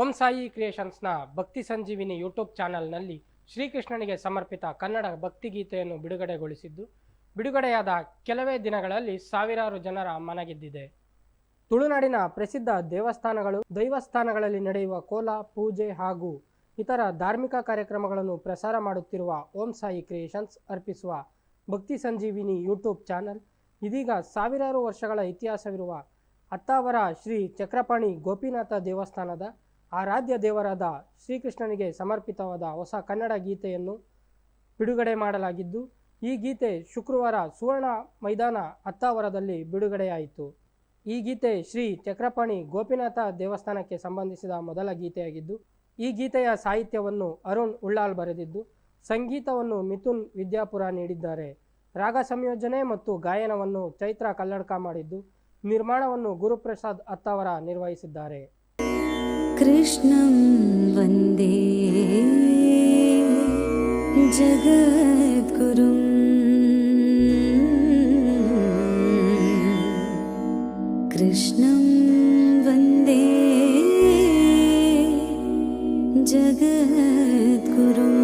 ಓಂ ಸಾಯಿ ಕ್ರಿಯೇಷನ್ಸ್ನ ಭಕ್ತಿ ಸಂಜೀವಿನಿ ಯೂಟ್ಯೂಬ್ ಚಾನೆಲ್ನಲ್ಲಿ ಶ್ರೀಕೃಷ್ಣನಿಗೆ ಸಮರ್ಪಿತ ಕನ್ನಡ ಭಕ್ತಿಗೀತೆಯನ್ನು ಬಿಡುಗಡೆಗೊಳಿಸಿದ್ದು, ಬಿಡುಗಡೆಯಾದ ಕೆಲವೇ ದಿನಗಳಲ್ಲಿ ಸಾವಿರಾರು ಜನರ ಮನಗೆದ್ದಿದೆ. ತುಳುನಾಡಿನ ಪ್ರಸಿದ್ಧ ದೇವಸ್ಥಾನಗಳು, ದೈವಸ್ಥಾನಗಳಲ್ಲಿ ನಡೆಯುವ ಕೋಲ, ಪೂಜೆ ಹಾಗೂ ಇತರ ಧಾರ್ಮಿಕ ಕಾರ್ಯಕ್ರಮಗಳನ್ನು ಪ್ರಸಾರ ಮಾಡುತ್ತಿರುವ ಓಂ ಸಾಯಿ ಕ್ರಿಯೇಷನ್ಸ್ ಅರ್ಪಿಸುವ ಭಕ್ತಿ ಸಂಜೀವಿನಿ ಯೂಟ್ಯೂಬ್ ಚಾನಲ್, ಇದೀಗ ಸಾವಿರಾರು ವರ್ಷಗಳ ಇತಿಹಾಸವಿರುವ ಅತ್ತಾವರ ಶ್ರೀ ಚಕ್ರಪಾಣಿ ಗೋಪಿನಾಥ ದೇವಸ್ಥಾನದ ಆರಾಧ್ಯ ದೇವರಾದ ಶ್ರೀಕೃಷ್ಣನಿಗೆ ಸಮರ್ಪಿತವಾದ ಹೊಸ ಕನ್ನಡ ಗೀತೆಯನ್ನು ಬಿಡುಗಡೆ ಮಾಡಲಾಗಿದ್ದು, ಈ ಗೀತೆ ಶುಕ್ರವಾರ ಸುವರ್ಣ ಮೈದಾನ ಅತ್ತಾವರದಲ್ಲಿ ಬಿಡುಗಡೆಯಾಯಿತು. ಈ ಗೀತೆ ಶ್ರೀ ಚಕ್ರಪಾಣಿ ಗೋಪಿನಾಥ ದೇವಸ್ಥಾನಕ್ಕೆ ಸಂಬಂಧಿಸಿದ ಮೊದಲ ಗೀತೆಯಾಗಿದ್ದು, ಈ ಗೀತೆಯ ಸಾಹಿತ್ಯವನ್ನು ಅರುಣ್ ಉಳ್ಳಾಲ್ ಬರೆದಿದ್ದು, ಸಂಗೀತವನ್ನು ಮಿಥುನ್ ವಿದ್ಯಾಪುರ ನೀಡಿದ್ದಾರೆ. ರಾಗ ಸಂಯೋಜನೆ ಮತ್ತು ಗಾಯನವನ್ನು ಚೈತ್ರ ಕಲ್ಲಡ್ಕ ಮಾಡಿದ್ದು, ನಿರ್ಮಾಣವನ್ನು ಗುರುಪ್ರಸಾದ್ ಅತ್ತಾವರ ನಿರ್ವಹಿಸಿದ್ದಾರೆ. कृष्णं वन्दे जगद्गुरुम् कृष्णं वन्दे जगद्गुरुम्